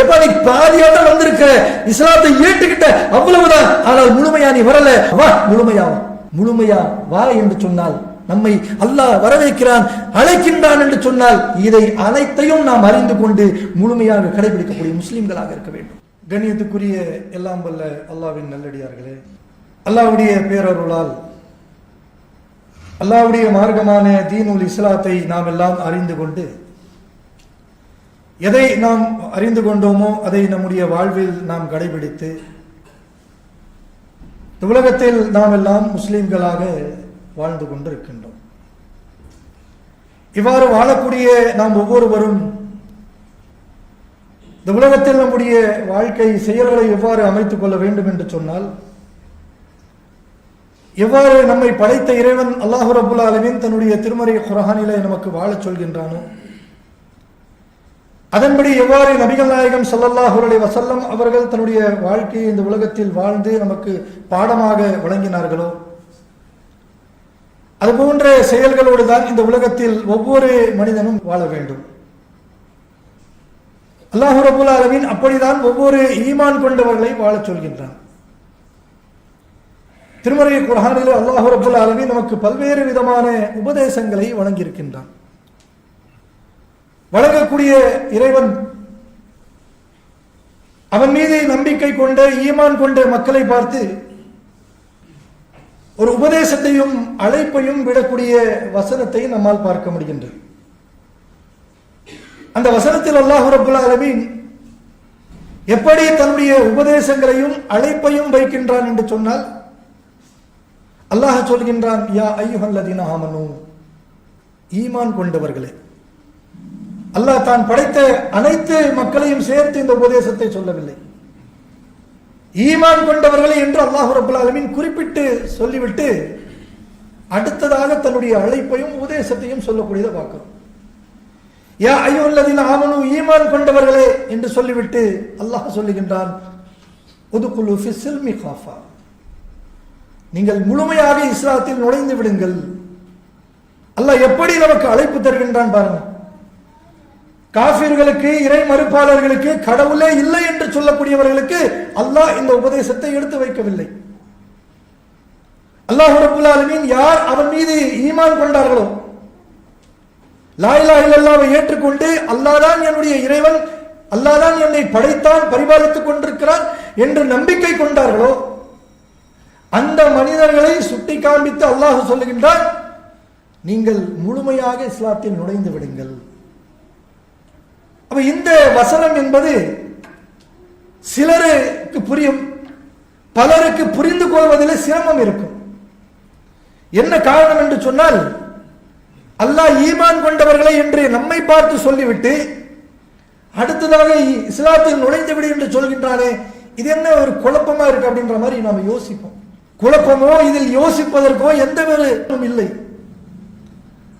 எப்ப நீ பாதியோட வந்திருக்க? இஸ்லாத்தை ஏற்றுக்கிட்ட அவ்வளவுதான். ஆனால் முழுமையா நீ வரல. வா முழுமையா முழுமையா வா என்று சொன்னால் நம்மை அல்லாஹ் வரவேற்கிறான் அழைக்கின்றான் என்று சொன்னால் இதை அனைத்தையும் நாம் அறிந்து கொண்டு முழுமையாக கடைபிடிக்கக்கூடிய முஸ்லிம்களாக இருக்க வேண்டும். கண்ணியத்துக்குரிய எல்லாம் வல்ல அல்லாவின் நல்லடியார்களே அல்லாஹ்வுடைய பேரருளால் அல்லாவுடைய மார்க்கமான தீனுல் இஸ்லாத்தை நாம் எல்லாம் அறிந்து கொண்டு எதை நாம் அறிந்து கொண்டோமோ அதை நம்முடைய வாழ்வில் நாம் கடைபிடித்து உலகத்தில் நாம் எல்லாம் முஸ்லீம்களாக வாழ்ந்து கொண்டிருக்கின்றோம். இவ்வாறு வாழக்கூடிய நாம் ஒவ்வொருவரும் இந்த உலகத்தில் நம்முடைய வாழ்க்கை செயல்களை எவ்வாறு அமைத்துக் கொள்ள வேண்டும் என்று சொன்னால் எவ்வாறு நம்மை படைத்த இறைவன் அல்லாஹு ரபுல் ஆலமீன் தன்னுடைய திருமறை குரஹானிலே நமக்கு வாழச் சொல்கின்றானோ அதன்படி எவ்வாறு நபிகள் நாயகம் ஸல்லல்லாஹு அலைஹி வசல்லம் அவர்கள் தன்னுடைய வாழ்க்கையை இந்த உலகத்தில் வாழ்ந்து நமக்கு பாடமாக வழங்கினார்களோ? அதுபோன்ற செயல்களோடு தான் இந்த உலகத்தில் ஒவ்வொரு மனிதனும் வாழ வேண்டும். அல்லாஹு ரபுல் ஆலமீன் அப்படிதான் ஒவ்வொரு ஈமான் கொண்டவர்களை வாழச் சொல்கின்றான். திருமறை குர்ஆனிலே அல்லாஹு ரபுல் ஆலமீன் நமக்கு பல்வேறு விதமான உபதேசங்களை வழங்கியிருக்கின்றான். வழங்கக்கூடிய இறைவன். அவன் மீது நம்பிக்கை கொண்ட ஈமான் கொண்ட மக்களை பார்த்து ஒரு உபதேசத்தையும் அழைப்பையும் விடக்கூடிய வசனத்தை நம்மால் பார்க்க முடிகின்றது. அந்த வசனத்தில் அல்லாஹு ரபுல் எப்படி தன்னுடைய உபதேசங்களையும் அழைப்பையும் வைக்கின்றான் என்று சொன்னால் அல்லாஹ் சொல்கின்றான் யா ஐயுஹல்லதீன ஆமனு ஈமான் கொண்டவர்களே அல்லாஹ் தான் படைத்த அனைத்து மக்களையும் சேர்த்து இந்த உபதேசத்தை சொல்லவில்லை. ஈமான் கொண்டவர்களை என்று அல்லாஹ் ரபுல் குறிப்பிட்டு சொல்லிவிட்டு அடுத்ததாக தன்னுடைய அழைப்பையும் உபதேசத்தையும் சொல்லக்கூடியதை பார்க்கிறோம். யா ஐயுல்லதீன ஆமனு ஈமான் கொண்டவர்களே என்று சொல்லிவிட்டு அல்லாஹ் சொல்லுகின்றான் உதுகுலு ஃபி காஃபா. நீங்கள் முழுமையாக இஸ்லாத்தில் நுழைந்து விடுங்கள். அல்லாஹ் எப்படி நமக்கு அழைப்பு தருகின்றான் பாருங்கள். காபிர்களுக்கு இறை மறுப்பாளர்களுக்கு கடவுளே இல்லை என்று சொல்லக்கூடியவர்களுக்கு அல்லாஹ் இந்த உபதேசத்தை எடுத்து வைக்கவில்லை. அல்லாஹ் ரபுல் யார் அவன் மீது ஈமான் கொண்டார்களோ? லாயிலா இல்லல்லாவை ஏற்றுக்கொண்டு அல்லாதான் என்னுடைய இறைவன் அல்லாதான் என்னை படைத்தான் பரிபாலித்துக் கொண்டிருக்கிறான் என்று நம்பிக்கை கொண்டார்களோ? அந்த மனிதர்களை சுட்டி காண்பித்து அல்லாஹ் சொல்லுகின்றார் நீங்கள் முழுமையாக இஸ்லாத்தில் நுழைந்து விடுங்கள். அப்ப இந்த வசனம் என்பது சிலருக்கு புரியும் பலருக்கு புரிந்து கொள்வதில் சிரமம் இருக்கும். என்ன காரணம் என்று சொன்னால் அல்லாஹ் ஈமான் கொண்டவர்களை என்று நம்மை பார்த்து சொல்லிவிட்டு அடுத்ததாக இஸ்லாத்தில் நுழைந்து விடு என்று சொல்கின்றானே இது என்ன ஒரு குழப்பமா இருக்கு அப்படின்ற மாதிரி நாம் யோசிப்போம். குழப்பமோ இதில் யோசிப்பதற்கோ எந்த ஒரு இல்லை.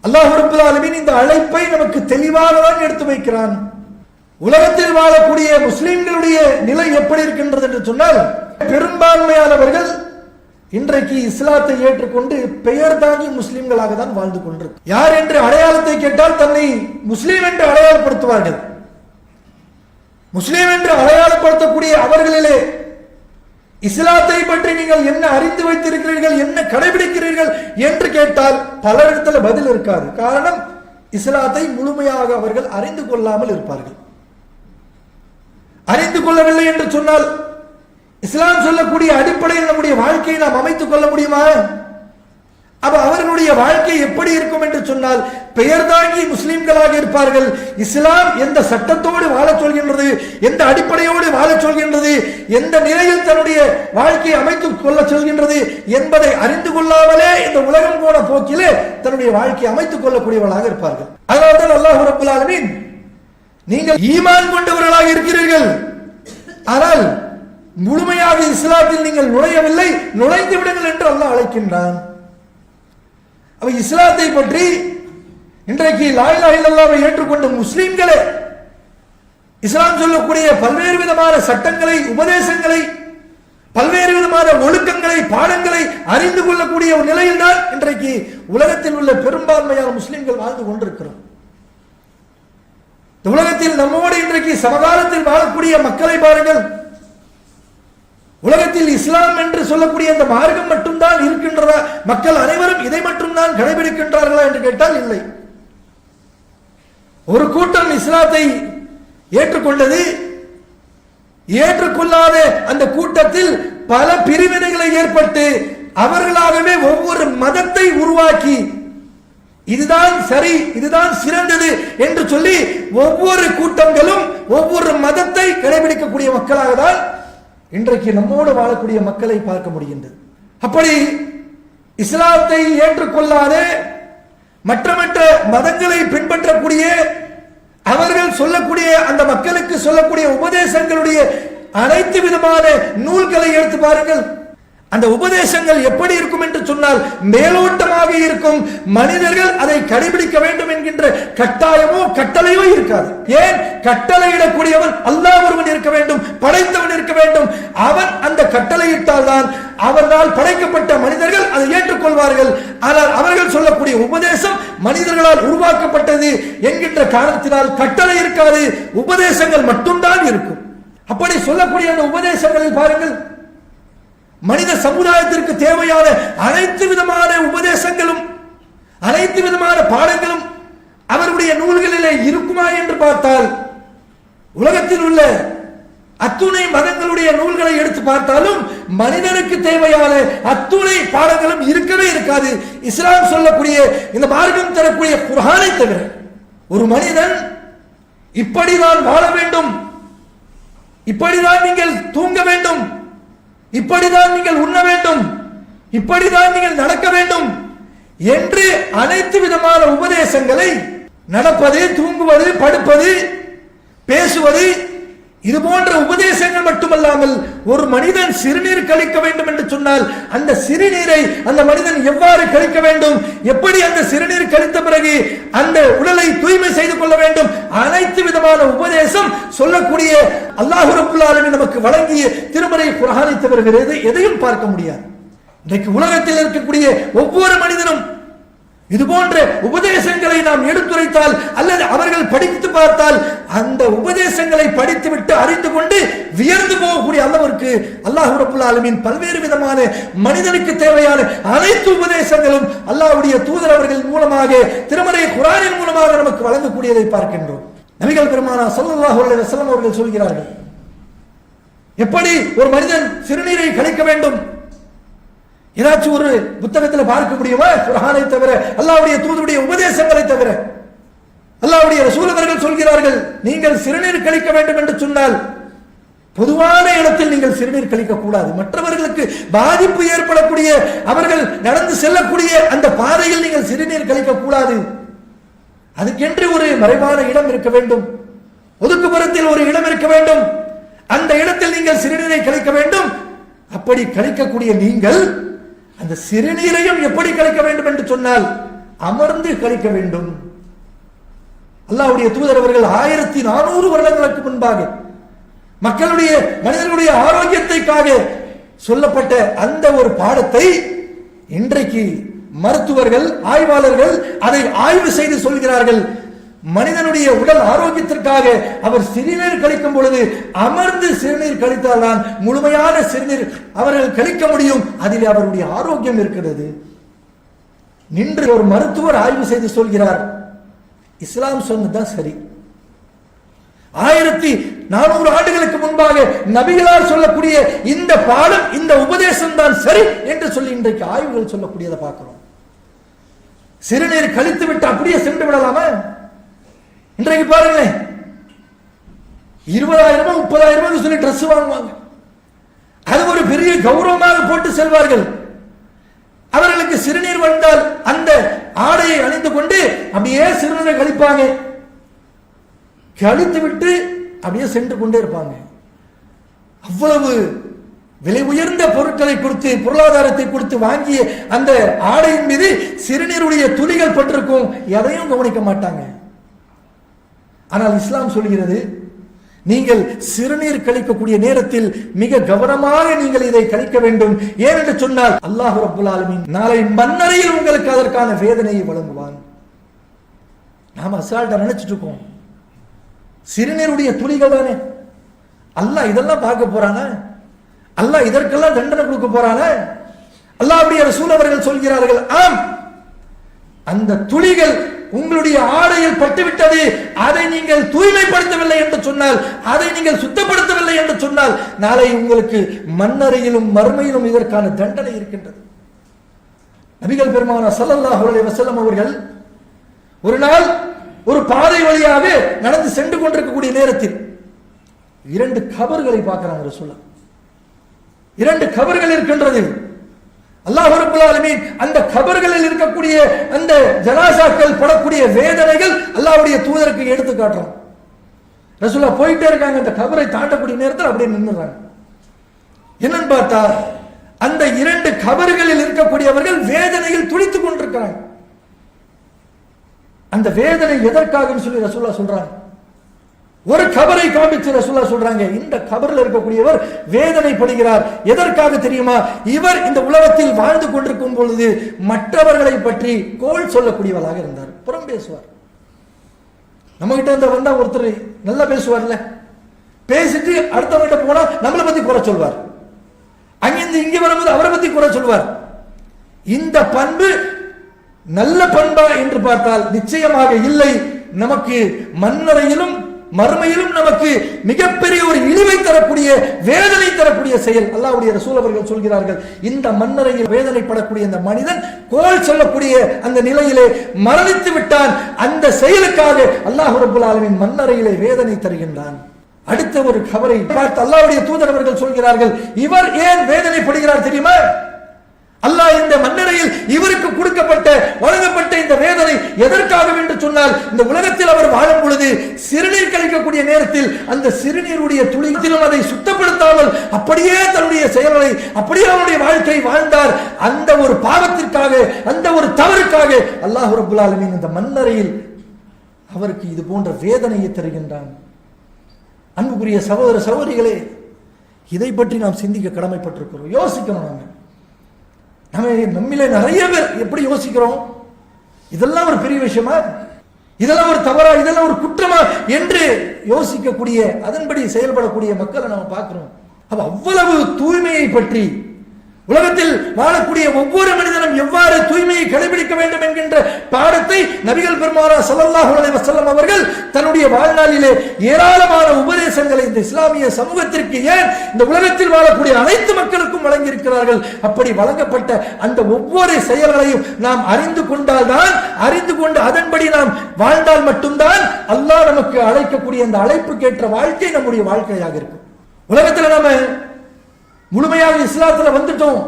அல்லாஹ் ரபுல் இந்த அழைப்பை நமக்கு தெளிவாக தான் எடுத்து வைக்கிறான். உலகத்தில் வாழக்கூடிய முஸ்லிம்களுடைய நிலை எப்படி இருக்கின்றது என்று சொன்னால் பெரும்பான்மையானவர்கள் இன்றைக்கு இஸ்லாத்தை ஏற்றுக்கொண்டு பெயர் தாங்கி முஸ்லிம்களாக தான் வாழ்ந்து கொண்டிருக்கும் யார் என்று அடையாளத்தை கேட்டால் தன்னை முஸ்லீம் என்று அடையாளப்படுத்துவார்கள். முஸ்லீம் என்று அடையாளப்படுத்தக்கூடிய அவர்களிலே இஸ்லாத்தை பற்றி நீங்கள் என்ன அறிந்து வைத்திருக்கிறீர்கள் என்ன கடைபிடிக்கிறீர்கள் என்று கேட்டால் பல இடத்துல பதில் இருக்காது. காரணம் இஸ்லாத்தை முழுமையாக அவர்கள் அறிந்து கொள்ளாமல் இருப்பார்கள். அறிந்து கொள்ளவில்லை என்று சொன்னால் இஸ்லாம் சொல்லக்கூடிய அடிப்படையில் நம்முடைய வாழ்க்கையை நாம் அமைத்துக் கொள்ள முடியுமா? அப்ப அவர்களுடைய வாழ்க்கை எப்படி இருக்கும் என்று சொன்னால் பெயர் தாங்கி முஸ்லிம்களாக இருப்பார்கள். இஸ்லாம் எந்த சட்டத்தோடு வாழச் சொல்கின்றது எந்த அடிப்படையோடு வாழச் சொல்கின்றது எந்த நிலையில் தன்னுடைய வாழ்க்கையை அமைத்துக் கொள்ள சொல்கின்றது என்பதை அறிந்து கொள்ளாமலே இந்த உலகம் போன போக்கிலே தன்னுடைய வாழ்க்கையை அமைத்துக் கொள்ளக்கூடியவர்களாக இருப்பார்கள். அதனால்தான் அல்லாஹ் ரபுல் நீங்கள் ஈமான் கொண்டவர்களாக இருக்கிறீர்கள். ஆனால் முழுமையாக இஸ்லாத்தில் நீங்கள் நுழையவில்லை. நுழைந்து விடுங்கள் என்று அல்லாஹ் அழைக்கின்றான். அவ இஸ்லாத்தை பற்றி இன்றைக்கு லாயிலா இல்லல்லாவை ஏற்றுக்கொண்ட முஸ்லீம்களே இஸ்லாம் சொல்லக்கூடிய பல்வேறு விதமான சட்டங்களை உபதேசங்களை பல்வேறு விதமான ஒழுக்கங்களை பாடங்களை அறிந்து கொள்ளக்கூடிய ஒரு நிலையில்தான் இன்றைக்கு உலகத்தில் உள்ள பெரும்பான்மையான முஸ்லீம்கள் வாழ்ந்து கொண்டிருக்கிறோம். உலகத்தில் நம்மோடு இன்றைக்கு சமகாலத்தில் வாழக்கூடிய மக்களை பாருங்கள். உலகத்தில் இஸ்லாம் என்று சொல்லக்கூடிய அந்த மார்க்கம் மட்டும்தான் இருக்கின்றதா? மக்கள் அனைவரும் இதை மட்டும்தான் கடைபிடிக்கின்றார்களா என்று கேட்டால் இல்லை. ஒரு கூட்டம் இஸ்லாத்தை ஏற்றுக்கொண்டது ஏற்றுக்கொள்ளாத அந்த கூட்டத்தில் பல பிரிவினைகளை ஏற்பட்டு அவர்களாகவே ஒவ்வொரு மதத்தை உருவாக்கி இதுதான் சரி இதுதான் சிறந்தது என்று சொல்லி ஒவ்வொரு கூட்டங்களும் ஒவ்வொரு மதத்தை கடைபிடிக்கக்கூடிய மக்களாக தான் இன்றைக்கு நம்மோடு வாழக்கூடிய மக்களை பார்க்க முடிகின்றது. அப்படி இஸ்லாத்தை ஏற்றுக்கொள்ளாத மற்ற மற்ற மதங்களை பின்பற்றக்கூடிய அவர்கள் சொல்லக்கூடிய அந்த மக்களுக்கு சொல்லக்கூடிய உபதேசங்களுடைய அனைத்து விதமான நூல்களை எடுத்து பாருங்கள். அந்த உபதேசங்கள் எப்படி இருக்கும் என்று சொன்னால் மேலோட்டமாக இருக்கும். மனிதர்கள் அதை கடைபிடிக்க வேண்டும் என்கின்ற கட்டாயமோ கட்டளையோ இருக்காது. ஏன்? கட்டளையிடக்கூடியவன் அல்லாஹ் ஒருவன் இருக்க வேண்டும் படைத்தவன் இருக்க வேண்டும். அவன் அந்த கட்டளையிட்டால் தான் அவர்களால் படைக்கப்பட்ட மனிதர்கள் அதை ஏற்றுக்கொள்வார்கள். ஆனால் அவர்கள் சொல்லக்கூடிய உபதேசம் மனிதர்களால் உருவாக்கப்பட்டது என்கின்ற காரணத்தினால் கட்டளை இருக்காது. உபதேசங்கள் மட்டும்தான் இருக்கும். அப்படி சொல்லக்கூடிய அந்த உபதேசங்களில் பாருங்கள். மனித சமுதாயத்திற்கு தேவையான அனைத்து விதமான உபதேசங்களும் அனைத்து விதமான பாடங்களும் அவருடைய நூல்களிலே இருக்குமா என்று பார்த்தால் உலகத்தில் உள்ள அத்துணை மதங்களுடைய நூல்களை எடுத்து பார்த்தாலும் மனிதனுக்கு தேவையான அத்துணை பாடங்களும் இருக்கவே இருக்காது. இஸ்லாம் சொல்லக்கூடிய இந்த மார்க்கம் தரக்கூடிய குரானை தவிர ஒரு மனிதன் இப்படிதான் வாழ வேண்டும் இப்படிதான் நீங்கள் தூங்க வேண்டும் இப்படிதான் நீங்கள் உண்ண வேண்டும். இப்படிதான் நீங்கள் நடக்க வேண்டும். என்று அனைத்து விதமான உபதேசங்களை நடப்பது தூங்குவது படுப்பது பேசுவது இது போன்ற உபதேசங்கள் மட்டுமல்லாமல் ஒரு மனிதன் சிறுநீர் கழிக்க வேண்டும் என்று சொன்னால் அந்த சிறுநீரை அந்த மனிதன் எவ்வாறு கழிக்க வேண்டும்? எப்படி அந்த சிறுநீர் கழித்த பிறகு அந்த உடலை தூய்மை செய்து கொள்ள வேண்டும்? அனைத்து விதமான உபதேசம் சொல்லக்கூடிய அல்லாஹு ரபுல்லாலுமே நமக்கு வழங்கிய திருமறை குரானை வருகிறது எதையும் பார்க்க முடியாது. இன்றைக்கு உலகத்தில் இருக்கக்கூடிய ஒவ்வொரு மனிதனும் இது போன்ற உபதேசங்களை நாம் எடுத்துரைத்தால் அல்லது அவர்கள் படித்து பார்த்தால் அந்த உபதேசங்களை படித்துவிட்டு அறிந்து கொண்டு வியர்ந்து போகக்கூடிய அளவிற்கு அல்லாஹ் ரப்புல் பல்வேறு விதமான மனிதனுக்கு தேவையான அனைத்து உபதேசங்களும் அல்லாஹ்வுடைய தூதர் அவர்கள் மூலமாக திருமறை குரானின் மூலமாக நமக்கு வழங்கக்கூடியதை பார்க்கின்றோம். நபிகள் பெருமானா ஸல்லல்லாஹு அலைஹி அவர்கள் சொல்கிறார்கள் எப்படி ஒரு மனிதன் சிறுநீரை கழிக்க வேண்டும்? ஏதாச்சும் ஒரு புத்தகத்தில் பார்க்க முடியுமா? குரானை தவிர அல்லாவுடைய தூதருடைய உபதேசங்களை தவிர. அல்லாவுடைய ரசூல் சொல்கிறார்கள் நீங்கள் சிறுநீர் கழிக்க வேண்டும் என்று சொன்னால் பொதுவான இடத்தில் நீங்கள் சிறுநீர் கழிக்க கூடாது மற்றவர்களுக்கு பாதிப்பு ஏற்படக்கூடிய அவர்கள் நடந்து செல்லக்கூடிய அந்த பாதையில் நீங்கள் சிறுநீர் கழிக்க கூடாது அதுக்கென்று ஒரு மறைவான இடம் இருக்க வேண்டும். ஒதுக்குப்புறத்தில் ஒரு இடம் இருக்க வேண்டும். அந்த இடத்தில் நீங்கள் சிறுநீரை கழிக்க வேண்டும். அப்படி கழிக்கக்கூடிய நீங்கள் அந்த சிறுநீரையும் எப்படி கழிக்க வேண்டும் என்று சொன்னால் அமர்ந்து கழிக்க வேண்டும். அல்லாவுடைய தூதர் அவர்கள் ஆயிரத்தி நானூறு வருடங்களுக்கு முன்பாக மக்களுடைய மனிதர்களுடைய ஆரோக்கியத்தைக்காக சொல்லப்பட்ட அந்த ஒரு பாடத்தை இன்றைக்கு மருத்துவர்கள் ஆய்வாளர்கள் அதை ஆய்வு செய்து சொல்கிறார்கள். மனிதனுடைய உடல் ஆரோக்கியத்திற்காக அவர் சிறுநீர் கழிக்கும் பொழுது அமர்ந்து சிறுநீர் கழித்தால்தான் முழுமையான சிறுநீர் அவர்கள் கழிக்க முடியும். அதில் அவருடைய ஆரோக்கியம் இருக்கிறது. நின்று ஒரு மருத்துவர் ஆய்வு செய்து சொல்கிறார். இஸ்லாம் சொன்னதுதான் சரி. ஆயிரத்தி நானூறு ஆண்டுகளுக்கு முன்பாக நபிகளால் சொல்லக்கூடிய இந்த பாடம் இந்த உபதேசம் தான் சரி என்று சொல்லி இன்றைக்கு ஆய்வுகள் சொல்லக்கூடியதை பார்க்கிறோம். சிறுநீர் கழித்து விட்டு அப்படியே சென்று விடலாமா? இன்றைக்கு பாருங்களேன் இருபதாயிரமா முப்பதாயிரமா சொல்லி ட்ரெஸ் வாங்குவாங்க. அது ஒரு பெரிய கௌரவமாக போட்டு செல்வார்கள். அவர்களுக்கு சிறுநீர் வந்தால் அந்த ஆடையை அணிந்து கொண்டு அப்படியே சிறுநீரை கழிப்பாங்க. கழித்து விட்டு அப்படியே சென்று கொண்டே இருப்பாங்க. அவ்வளவு விலை உயர்ந்த பொருட்களை கொடுத்து பொருளாதாரத்தை கொடுத்து வாங்கிய அந்த ஆடையின் மீது சிறுநீருடைய துளிகள் பட்டிருக்கும். எதையும் கவனிக்க மாட்டாங்க. ஆனால் இஸ்லாம் சொல்கிறது நீங்கள் சிறுநீர் கழிக்கக்கூடிய நேரத்தில் மிக கவனமாக நீங்கள் இதை கழிக்க வேண்டும். ஏனென்று சொன்னால் அல்லாஹ் ரப்புல் நாளை மன்னரையில் உங்களுக்கு அதற்கான வேதனையை வழங்குவான். நாம் அசால்ட்டா நினைச்சிட்டு இருக்கோம். சிறுநீருடைய துளிகள் தானே. அல்லாஹ் இதெல்லாம் பார்க்க போறானா? அல்லாஹ் இதற்கெல்லாம் தண்டனை கொடுக்க போறானா? அல்லாஹ்வுடைய ரசூல் அவர்கள் சொல்கிறார்கள் ஆம் அந்த துளிகள் உங்களுடைய ஆடையில் பட்டுவிட்டது. அதை நீங்கள் தூய்மைப்படுத்தவில்லை என்று சொன்னால் அதை நீங்கள் சுத்தப்படுத்தவில்லை என்று சொன்னால் நாளை உங்களுக்கு மண்ணறையிலும் மறுமையிலும் இதற்கான தண்டனை இருக்கின்றது. நபிகள் பெருமான சல்லல்லாஹ் அலைஹி வஸல்லம் அவர்கள் ஒரு நாள் ஒரு பாதை வழியாக நடந்து சென்று கொண்டிருக்கக்கூடிய நேரத்தில் இரண்டு கபர்களை பார்க்கிறாங்க சொல்ல இரண்டு கபர்கள் இருக்கின்றது அல்லாஹ் ரப்பல் அந்த கபர்களில் இருக்கக்கூடிய அந்த ஜனாசாக்கள் படக்கூடிய வேதனைகள் அல்லாஹ்வுடைய தூதருக்கு எடுத்து காட்டுறோம் ரசூலா போயிட்டே இருக்காங்க அந்த கபரை தாண்டக்கூடிய நேரத்தில் அப்படியே நின்றுறாங்க என்னன்னு பார்த்தா அந்த இரண்டு கபர்களில் இருக்கக்கூடியவர்கள் வேதனையில் துடித்துக் கொண்டிருக்கிறாங்க. அந்த வேதனை எதற்காகன்னு சொல்லி ரசுல்லா சொல்றாங்க. ஒரு கபரை காமிச்சு ரசூலா சொல்றாங்க இந்த கபரில் இருக்கக்கூடியவர் வேதனைப்படுகிறார். எதற்காக தெரியுமா? இவர் இந்த உலகத்தில் வாழ்ந்து கொண்டிருக்கும் பொழுது மற்றவர்களை பற்றி கோல் சொல்லக்கூடியவராக இருந்தார். புறம் பேசுவார். நம்ம கிட்ட இருந்த வந்தா ஒருத்தர் நல்லா பேசுவார்ல. பேசிட்டு அடுத்தவங்கிட்ட போனா நம்மளை பத்தி குறை சொல்வார். அங்கிருந்து இங்கே வரும்போது அவரை பத்தி குறை சொல்வார். இந்த பண்பு நல்ல பண்பா என்று பார்த்தால் நிச்சயமாக இல்லை. நமக்கு மண்ணறையிலும் மறுமையிலும் நமக்கு மிகப்பெரிய ஒரு இழிவை தரக்கூடிய வேதனை தரக்கூடிய செயல். அல்லாவுடைய ரசூல் அவர்கள் சொல்கிறார்கள் இந்த மண்ணறையில் வேதனைப்படக்கூடிய இந்த மனிதன் கோல் சொல்லக்கூடிய அந்த நிலையிலே மரணித்து விட்டான். அந்த செயலுக்காக அல்லாஹ் ரபுல் ஆலமின் மண்ணறையிலே வேதனை தருகின்றான். அடுத்த ஒரு கவரை பார்த்து அல்லாவுடைய தூதரவர்கள் சொல்கிறார்கள் இவர் ஏன் வேதனைப்படுகிறார் தெரியுமா? அல்லாஹ் இந்த மன்னரையில் இவருக்கு கொடுக்கப்பட்ட வழங்கப்பட்ட இந்த வேதனை எதற்காக என்று சொன்னால் இந்த உலகத்தில் அவர் வாழும் பொழுது சிறுநீர் கழிக்கக்கூடிய நேரத்தில் அந்த சிறுநீருடைய துளித்திலும் அதை சுத்தப்படுத்தாமல் அப்படியே தன்னுடைய செயல்களை அப்படியே அவருடைய வாழ்க்கை வாழ்ந்தார். அந்த ஒரு பாவத்திற்காக அந்த ஒரு தவறுக்காக அல்லாஹ் ரபுல் ஆலமின் இந்த மன்னரையில் அவருக்கு இது போன்ற வேதனையை தருகின்றான். அன்புக்குரிய சகோதர சகோதரிகளே இதை பற்றி நாம் சிந்திக்க கடமைப்பட்டிருக்கிறோம். யோசிக்கணும் நாங்கள் நம்ம நம்மிலே நிறைய பேர் எப்படி யோசிக்கிறோம்? இதெல்லாம் ஒரு பெரிய விஷயமா? இதெல்லாம் ஒரு தவறா? இதெல்லாம் ஒரு குற்றமா? என்று யோசிக்கக்கூடிய அதன்படி செயல்படக்கூடிய மக்களை நம்ம பார்க்கிறோம். அப்ப அவ்வளவு தூய்மையை பற்றி உலகத்தில் வாழக்கூடிய ஒவ்வொரு மனிதனும் எவ்வாறு தூய்மையை கடைபிடிக்க வேண்டும் என்கின்ற பாடத்தை நபிகள் பெருமானா சல்லாஹு அலி வசல்லம் அவர்கள் தன்னுடைய வாழ்நாளிலே ஏராளமான உபதேசங்களை இந்த இஸ்லாமிய சமூகத்திற்கு ஏன் இந்த உலகத்தில் வாழக்கூடிய அனைத்து மக்களுக்கும் வழங்கியிருக்கிறார்கள்? அப்படி வழங்கப்பட்ட அந்த ஒவ்வொரு செயல்களையும் நாம் அறிந்து கொண்டால்தான் அறிந்து கொண்டு அதன்படி நாம் வாழ்ந்தால் மட்டும்தான் அல்லாஹ் நமக்கு அழைக்கக்கூடிய அந்த அழைப்புக்கேற்ற வாழ்க்கை நம்முடைய வாழ்க்கையாக இருக்கும். உலகத்தில் நாம முழுமையாக இஸ்லாத்துல வந்துட்டோம்.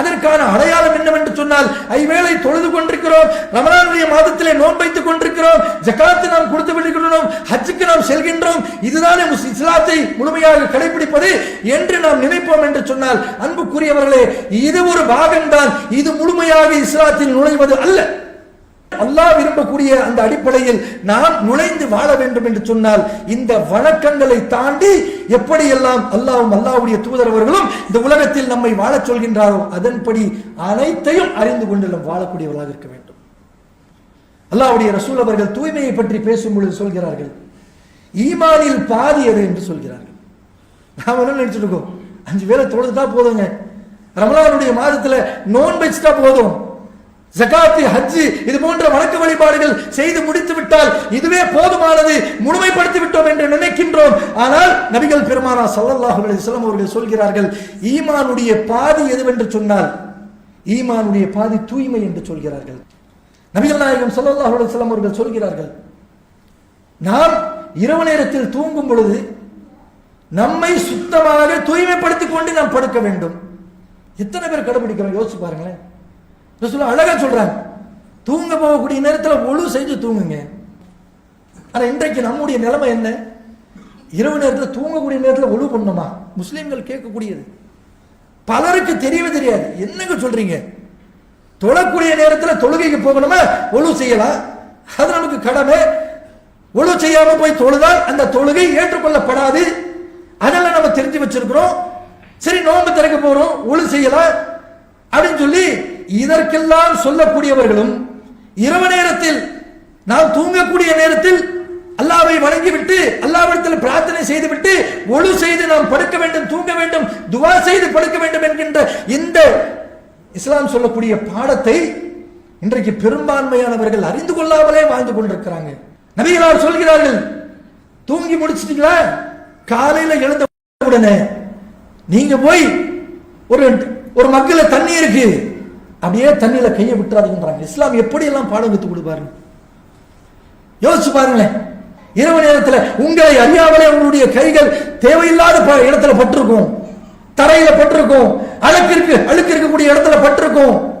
அதற்கான அடையாளம் என்னவென்று சொன்னால் ஐவேளை தொழுது கொண்டிருக்கிறோம் ரமலானுடைய மாதத்திலே நோன்பைத்துக் கொண்டிருக்கிறோம் ஜக்காத்து நாம் கொடுத்து விடுகிறோம் ஹஜ்ஜுக்கு நாம் செல்கின்றோம். இதுதானே இஸ்லாத்தை முழுமையாக கடைபிடிப்பது என்று நாம் நினைப்போம் என்று சொன்னால் அன்புக்குரியவர்களே இது ஒரு பாகம்தான். இது முழுமையாக இஸ்லாத்தில் நுழைவது அல்ல. அல்லாஹ் விரும்பக்கூடிய அந்த அடிப்படையில் நாம் நுழைந்து வாழ வேண்டும் என்று சொன்னால் இந்த வழக்கங்களை தாண்டி எப்படியெல்லாம் அல்லாவும் அல்லாஹ்வுடைய தூதரவர்களும் இந்த உலகத்தில் நம்மை வாழச் சொல்கின்றாரோ அதன்படி அனைத்தையும் அறிந்து கொண்டு நாம் வாழக்கூடியவர்களாக இருக்க வேண்டும். அல்லாஹ்வுடைய ரசூல் அவர்கள் தூய்மையை பற்றி பேசும் பொழுது சொல்கிறார்கள் ஈமானில் பாதி எது என்று சொல்கிறார்கள். நாம என்ன நினைச்சிட்டு இருக்கோம்? அஞ்சு வேளை தொழுதுதான் போதுங்க. ரமலானுடைய மாதத்துல நோன்பு வச்சுட்டா போதும். ஜகாத்து ஹஜ்ஜி இது போன்ற வணக்க வழிபாடுகள் செய்து முடித்து விட்டால் இதுவே போதுமானது முழுமைப்படுத்தி விட்டோம் என்று நினைக்கின்றோம். ஆனால் நபிகள் பெருமானா ஸல்லல்லாஹு அலைஹி அவர்கள் சொல்கிறார்கள் ஈமானுடைய பாதி எதுவென்று சொன்னால் ஈமானுடைய பாதி தூய்மை என்று சொல்கிறார்கள். நபிகள் நாயகம் ஸல்லல்லாஹு அலைஹி அவர்கள் சொல்கிறார்கள் நாம் இரவு நேரத்தில் தூங்கும் பொழுது நம்மை சுத்தமாக தூய்மைப்படுத்திக் கொண்டு நாம் படுக்க வேண்டும். எத்தனை பேர் கடைபிடிக்கிறோம்? யோசிச்சு பாருங்களேன். ரசூல் அழகாக சொல்கிறாங்க தூங்க போகக்கூடிய நேரத்தில் ஒழு செஞ்சு தூங்குங்க. ஆனால் இன்றைக்கு நம்முடைய நிலைமை என்ன? இரவு நேரத்தில் தூங்கக்கூடிய நேரத்தில் ஒழு பண்ணணுமா? முஸ்லீம்கள் கேட்கக்கூடியது. பலருக்கு தெரியவே தெரியாது. என்னங்க சொல்றீங்க? தொழக்கூடிய நேரத்தில் தொழுகைக்கு போகணுமா? ஒழு செய்யலாம். அது நமக்கு கடமை. ஒழு செய்யாம போய் தொழுதால் அந்த தொழுகை ஏற்றுக்கொள்ளப்படாது. அதெல்லாம் நம்ம தெரிஞ்சு வச்சிருக்கிறோம். சரி நோன்பு திறக்க போறோம். ஒழு செய்யலாம். அப்படின்னு சொல்லி இதற்கெல்லாம் சொல்லக்கூடியவர்களும் இரவு நேரத்தில் நாம் தூங்கக்கூடிய நேரத்தில் அல்லாவை வணங்கிவிட்டு அல்லாவிடத்தில் பிரார்த்தனை செய்துவிட்டு ஒழு செய்து நாம் படுக்க வேண்டும் தூங்க வேண்டும் துவா செய்து படுக்க வேண்டும் என்கின்ற இந்த இஸ்லாம் சொல்லக்கூடிய பாடத்தை இன்றைக்கு பெரும்பான்மையானவர்கள் அறிந்து கொள்ளாமலே வாழ்ந்து கொண்டிருக்கிறாங்க. நபிகளார் சொல்கிறார்கள் தூங்கி முடிச்சிட்டீங்களா? காலையில எழுந்த உடனே நீங்க போய் ஒரு ஒரு மக்களை தண்ணி இருக்கு. அப்படியே தண்ணியில கையை விட்டுறாதுன்றாங்க இஸ்லாம் எப்படி எல்லாம் பாடம் கற்றுக் கொடுப்பாரு? யோசிச்சு பாருங்களேன். இரவு நேரத்துல உங்களை அறியாமலே உங்களுடைய கைகள் தேவையில்லாத ப- இடத்துல பட்டிருக்கும். தரையில பட்டிருக்கும். அழுக்கு அழுக்கு இருக்கக்கூடிய இடத்துல பட்டிருக்கும்.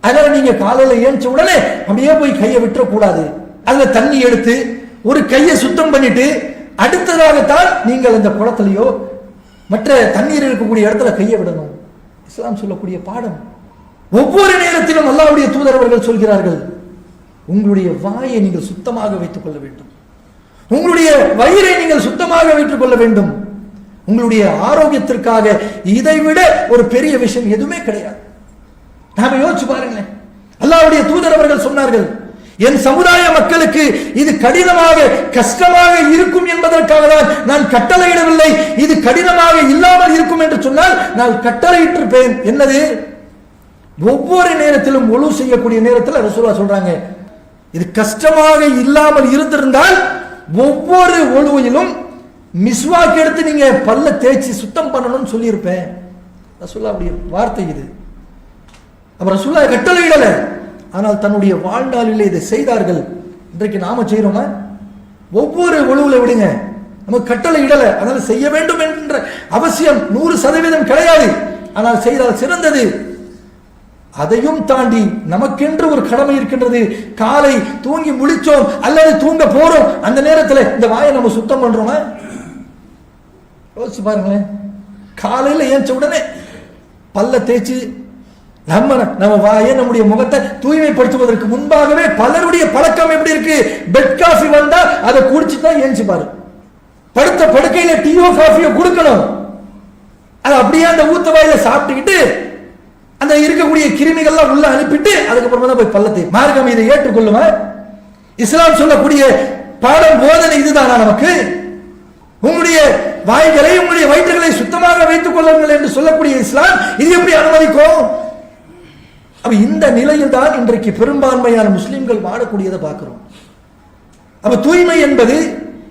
அதனால நீங்க காலையில ஏஞ்ச உடனே அப்படியே போய் கையை விட்டுறக்கூடாது. அதுல தண்ணி எடுத்து ஒரு கையை சுத்தம் பண்ணிட்டு அடுத்ததாகத்தான் நீங்கள் அந்த குளத்திலேயோ மற்ற தண்ணீர் இருக்கக்கூடிய இடத்துல கையை விடணும். இஸ்லாம் சொல்லக்கூடிய பாடம். ஒவ்வொரு நேரத்திலும் அல்லாவுடைய தூதர் அவர்கள் சொல்கிறார்கள் உங்களுடைய வாயை நீங்கள் சுத்தமாக வைத்துக் கொள்ள வேண்டும். உங்களுடைய வயிறை நீங்கள் சுத்தமாக வைத்துக் கொள்ள வேண்டும். உங்களுடைய ஆரோக்கியத்திற்காக இதைவிட ஒரு பெரிய விஷயம் எதுவுமே கிடையாது. நாம யோசிச்சு பாருங்களேன். அல்லாவுடைய தூதர் அவர்கள் சொன்னார்கள் என் சமுதாய மக்களுக்கு இது கடினமாக கஷ்டமாக இருக்கும் என்பதற்காக தான் நான் கட்டளையிடவில்லை. இது கடினமாக இல்லாமல் இருக்கும் என்று சொன்னால் நான் கட்டளையிட்டிருப்பேன். என்னது? ஒவ்வொரு நேரத்திலும் ஒழு செய்யக்கூடிய நேரத்தில் ரசூலா சொல்றாங்க. இது கஷ்டமாக இல்லாமல் இருந்திருந்தால் ஒவ்வொரு ஒழுவையிலும் மிஸ்வாக் எடுத்து நீங்க பல்ல தேய்ச்சி சுத்தம் பண்ணணும்னு சொல்லியிருப்பேன். ரசூலா அப்படி வார்த்தை இது. அப்ப ரசூலா கட்டளையிடல. ஆனால் தன்னுடைய வாழ்நாளில் இதை செய்தார்கள். இன்றைக்கு நாம செய்யறோமா ஒவ்வொரு ஒழுவில் விடுங்க. நமக்கு கட்டளை இடல. அதனால செய்ய வேண்டும் என்ற அவசியம் நூறு சதவீதம் கிடையாது. ஆனால் செய்தால் சிறந்தது. அதையும் தாண்டி நமக்கென்று ஒரு கடமை இருக்கின்றது. காலை தூங்கி முடிச்சோம் அல்லது தூங்க போறோம் அந்த நேரத்தில் இந்த வாயை நம்ம சுத்தம் பண்றோமா? யோசிச்சு பாருங்களேன். காலையில ஏஞ்ச உடனே பல்ல தேய்ச்சி நம்ம நம்ம வாயை நம்முடைய முகத்தை தூய்மைப்படுத்துவதற்கு முன்பாகவே பலருடைய பழக்கம் எப்படி இருக்கு? பெட் காஃபி வந்தா அதை குடிச்சு தான் ஏஞ்சி பாரு. படுத்த படுக்கையில டீயோ காஃபியோ கொடுக்கணும். அது அப்படியே அந்த ஊத்த வாயில சாப்பிட்டுக்கிட்டு அந்த இருக்கக்கூடிய கிருமிகள்லாம் உள்ள அனுப்பிட்டு அதுக்கப்புறமா தான் போய் பள்ளத்தை மார்க்கம் இதை ஏற்றுக்கொள்ளுமா? இஸ்லாம் சொல்லக்கூடிய பாடம் போதனை இதுதானா நமக்கு? உங்களுடைய வாய்களை உங்களுடைய வயிற்றுகளை சுத்தமாக வைத்துக் கொள்ளுங்கள் என்று சொல்லக்கூடிய இஸ்லாம் இது எப்படி அனுமதிக்கும்? அப்ப இந்த நிலையில் தான் இன்றைக்கு பெரும்பான்மையான முஸ்லிம்கள் வாழக்கூடியதை பார்க்கிறோம். அப்ப தூய்மை என்பது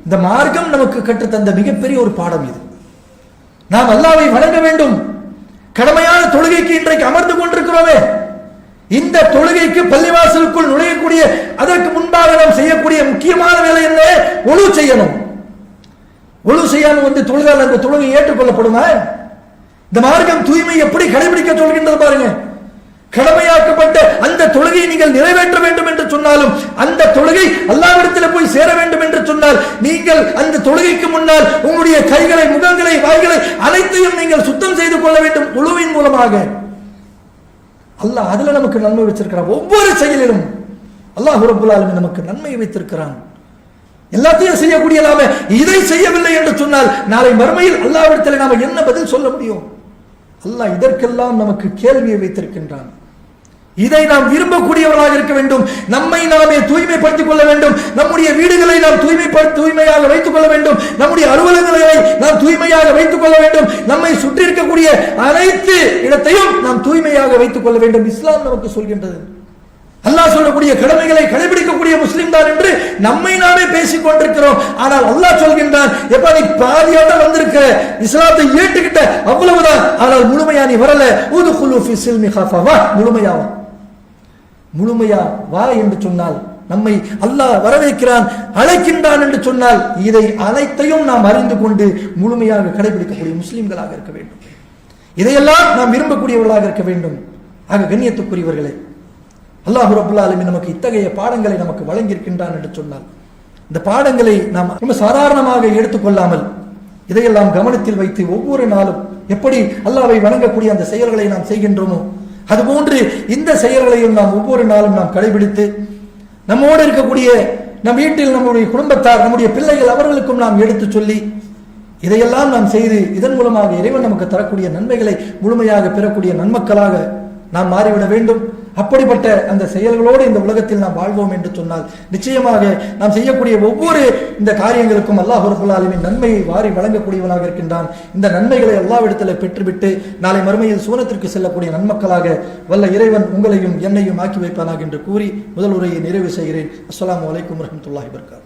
இந்த மார்க்கம் நமக்கு கற்றுத்தந்த மிகப்பெரிய ஒரு பாடம் இது. நாம் அல்லாவை வணங்க வேண்டும். கடமையான தொழுகைக்கு இன்றைக்கு அமர்ந்து கொண்டிருக்கிறோமே. இந்த தொழுகைக்கு பள்ளிவாசலுக்குள் நுழையக்கூடிய அதற்கு முன்பாக நாம் செய்யக்கூடிய முக்கியமான வேலை என்ன? ஒழு செய்யணும். ஒழு செய்யாமல் வந்து தொழுதால் அந்த தொழுகை ஏற்றுக்கொள்ளப்படுமா? இந்த மார்க்கம் தூய்மை எப்படி கடைபிடிக்க சொல்கின்றது பாருங்க. கடமையாக்கப்பட்ட அந்த தொழுகையை நீங்கள் நிறைவேற்ற வேண்டும் என்று சொன்னாலும் அந்த தொழுகை அல்லாவிடத்தில் போய் சேர வேண்டும் என்று சொன்னால் நீங்கள் அந்த தொழுகைக்கு முன்னால் உங்களுடைய கைகளை முகங்களை வாய்களை அனைத்தையும் நீங்கள் சுத்தம் செய்து கொள்ள வேண்டும் உழுவின் மூலமாக. அல்லாஹ் அதுல நமக்கு நன்மை வச்சிருக்கிறான். ஒவ்வொரு செயலிலும் அல்லாஹ் ரபுல் நமக்கு நன்மை வைத்திருக்கிறான். எல்லாத்தையும் செய்யக்கூடிய நாம இதை செய்யவில்லை என்று சொன்னால் நாளை மறுமையில் அல்லாவிடத்தில் நாம என்ன பதில் சொல்ல முடியும்? அல்லாஹ் இதற்கெல்லாம் நமக்கு கேள்வியை வைத்திருக்கின்றான். இதை நாம் விரும்பக்கூடியவர்களாக இருக்க வேண்டும். நம்மை நாமே தூய்மைப்படுத்திக் கொள்ள வேண்டும். நம்முடைய வீடுகளை நாம் தூய்மைப்படுத்த தூய்மையாக வைத்துக் கொள்ள வேண்டும். நம்முடைய அலுவலகங்களை நாம் தூய்மையாக வைத்துக் கொள்ள வேண்டும். நம்மை சுற்றி இருக்கக்கூடிய அனைத்து இடத்தையும் நாம் தூய்மையாக வைத்துக் கொள்ள வேண்டும். இஸ்லாம் நமக்கு சொல்கின்றது. அல்லாஹ் சொல்லக்கூடிய கடமைகளை கடைபிடிக்கக்கூடிய முஸ்லீம் தான் என்று நம்மை நாமே பேசிக் கொண்டிருக்கிறோம். ஆனால் அல்லாஹ் சொல்கின்றான் எப்ப நீ பாதியோட வந்திருக்க இஸ்லாத்தை ஏற்றுக்கிட்ட அவ்வளவுதான். ஆனால் முழுமையா நீ வரல. ஊது குல்லு ஃபி சில்மி ஹாஃபா. வா. முழுமையா வா என்று சொன்னால் நம்மை அல்லாஹ் வரவேற்கிறான் அழைக்கின்றான் என்று சொன்னால் இதை அனைத்தையும் நாம் அறிந்து கொண்டு முழுமையாக கடைபிடிக்கக்கூடிய முஸ்லிம்களாக இருக்க வேண்டும். இதையெல்லாம் நாம் விரும்பக்கூடியவர்களாக இருக்க வேண்டும். ஆக கண்ணியத்துக்குரியவர்களே அல்லாஹு ரபுல்லா ஆலமீன் நமக்கு இத்தகைய பாடங்களை நமக்கு வழங்கியிருக்கின்றான் என்று சொன்னார். இந்த பாடங்களை நாம் ரொம்ப சாதாரணமாக எடுத்துக்கொள்ளாமல் இதையெல்லாம் கவனத்தில் வைத்து ஒவ்வொரு நாளும் எப்படி அல்லாவை வணங்கக்கூடிய அந்த செயல்களை நாம் செய்கின்றோமோ அதுபோன்று இந்த செயல்களையும் நாம் ஒவ்வொரு நாளும் நாம் கடைபிடித்து நம்மோடு இருக்கக்கூடிய நம் வீட்டில் நம்முடைய குடும்பத்தார் நம்முடைய பிள்ளைகள் அவர்களுக்கும் நாம் எடுத்து சொல்லி இதையெல்லாம் நாம் செய்து இதன் மூலமாக இறைவன் நமக்கு தரக்கூடிய நன்மைகளை முழுமையாக பெறக்கூடிய நன்மக்களாக நாம் மாறிவிட வேண்டும். அப்படிப்பட்ட அந்த செயல்களோடு இந்த உலகத்தில் நாம் வாழ்வோம் என்று சொன்னால் நிச்சயமாக நாம் செய்யக்கூடிய ஒவ்வொரு இந்த காரியங்களுக்கும் அல்லாஹ் ரபுல்லாலுமே நன்மையை வாரி வழங்கக்கூடியவனாக இருக்கின்றான். இந்த நன்மைகளை எல்லாவிடத்தில் பெற்றுவிட்டு நாளை மறுமையில் சூனத்திற்கு செல்லக்கூடிய நன்மக்களாக வல்ல இறைவன் உங்களையும் என்னையும் ஆக்கி வைப்பானாக என்று கூறி முதல் உரையை நிறைவு செய்கிறேன். அஸ்லாம் வலைக்கம் வரமத்துல்லாஹி வர்கா